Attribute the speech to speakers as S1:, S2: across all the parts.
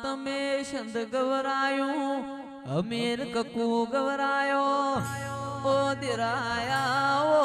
S1: છંદ ગવરાયું અમીર કકુ ગવરાયો ઓ દિરાયા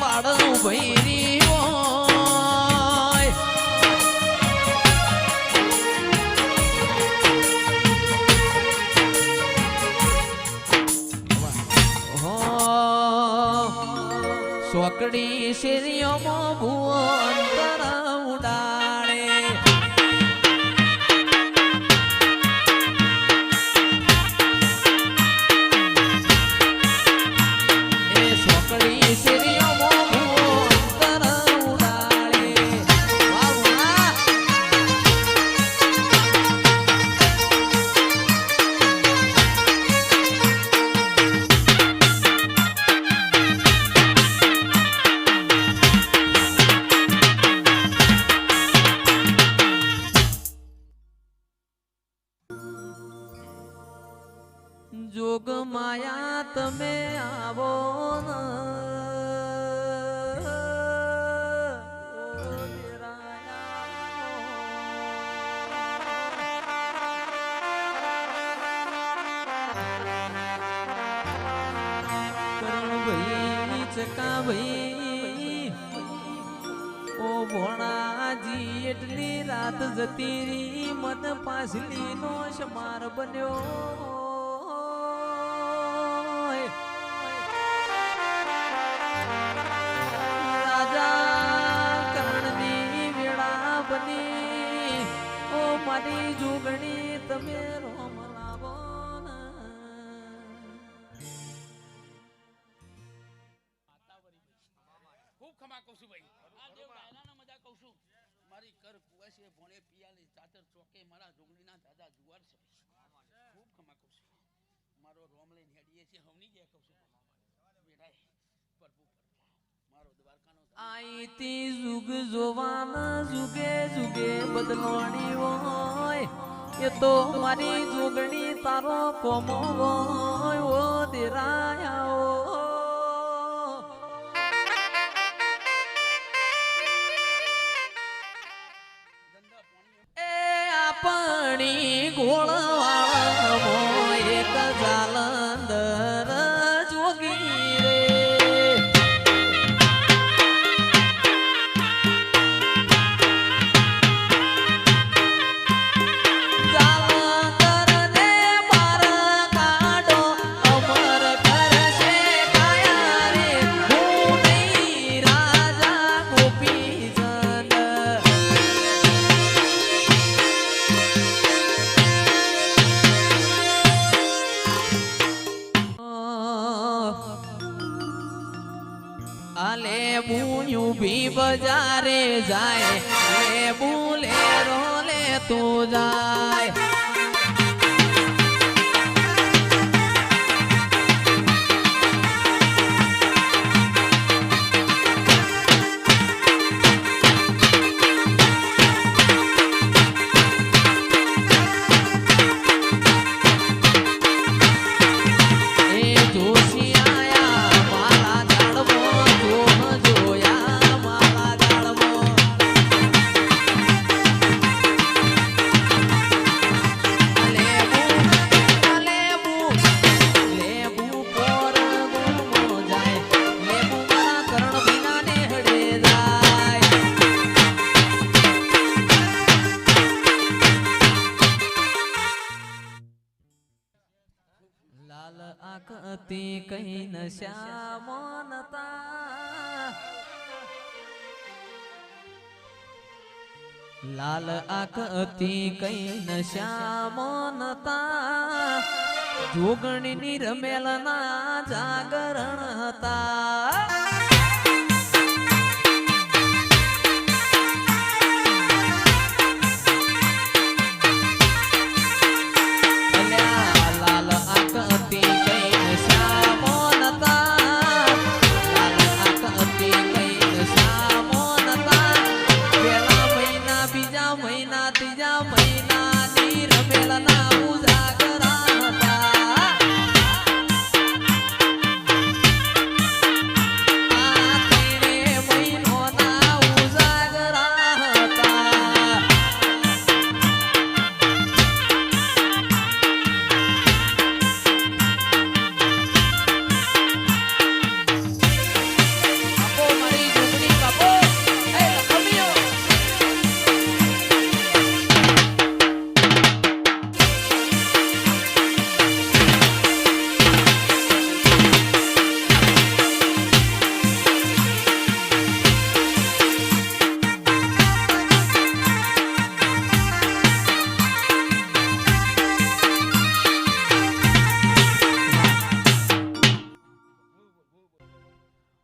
S1: વાળું ભૈરી સોકડી શેરીઓમાં ભુવન કરણભાઈ ચકાભાઈ ઓ ભોણાજી, એટલી રાત જતી રી મન પાછલી નો શમાર બન્યો. રાજા કર્ણની વેળા બની. ઓ મારી જોગણી, તમે રોમ
S2: મારો રોમ લઈને હેડીએ છીએ. હમની જે કહું છું બેડાય પ્રભુ મારો દ્વારકાનો
S1: આઈતી જુગ જોવાના જુગે જુગે બદલવાની હોય. એ તો મારી જોગણી તારો કોમો હોય. ઓ દેરાયા ઓ
S2: પાણી
S1: એ लाल आकती कही न मानता लाल आकती कही न मानता जोगणी निरमेल ना जागरण होता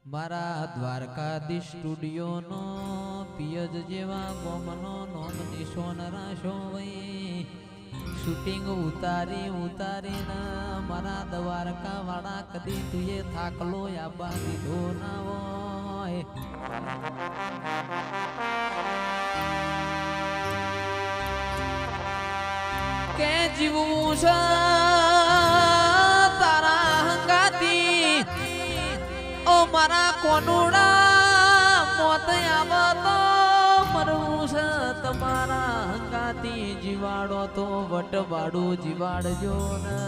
S1: મારા દ્વારકાધીશ સ્ટુડિયોનો પિયજ જેવા ગોમનો નોમ નિશોન રાશો વઈ શૂટિંગ ઉતારી ઉતારીને મારા દ્વારકા વાળા કદી તુએ થાકલો આબા દીધો ના હોય. કે જીવવું છે? મારા કોનુડા મોત આવે તો મરવું છે તમારા હંગાતી જીવાડો તો વટવાડું જીવાડજો ને.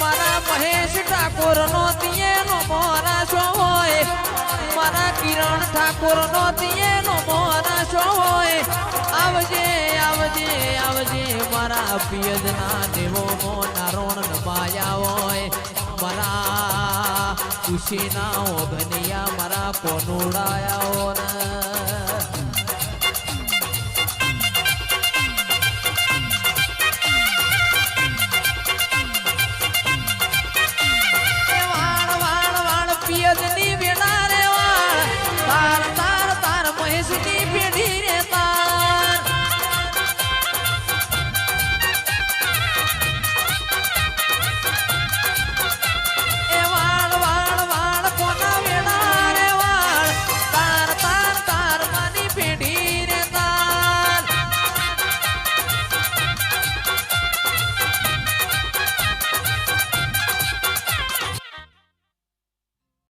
S1: મારા મહેશ ઠાકોર નો તિયેનો મોરા છો મારા કિરણ ઠાકોર નો તિયેનો મોરા છો હોય આવજે આવજે આવજે મારા પિયજના દેવો મોના રોણ નપાયા હોય. મારા ખુશીના ઓગનિયા મારા પોનુડાયા ને પિયજની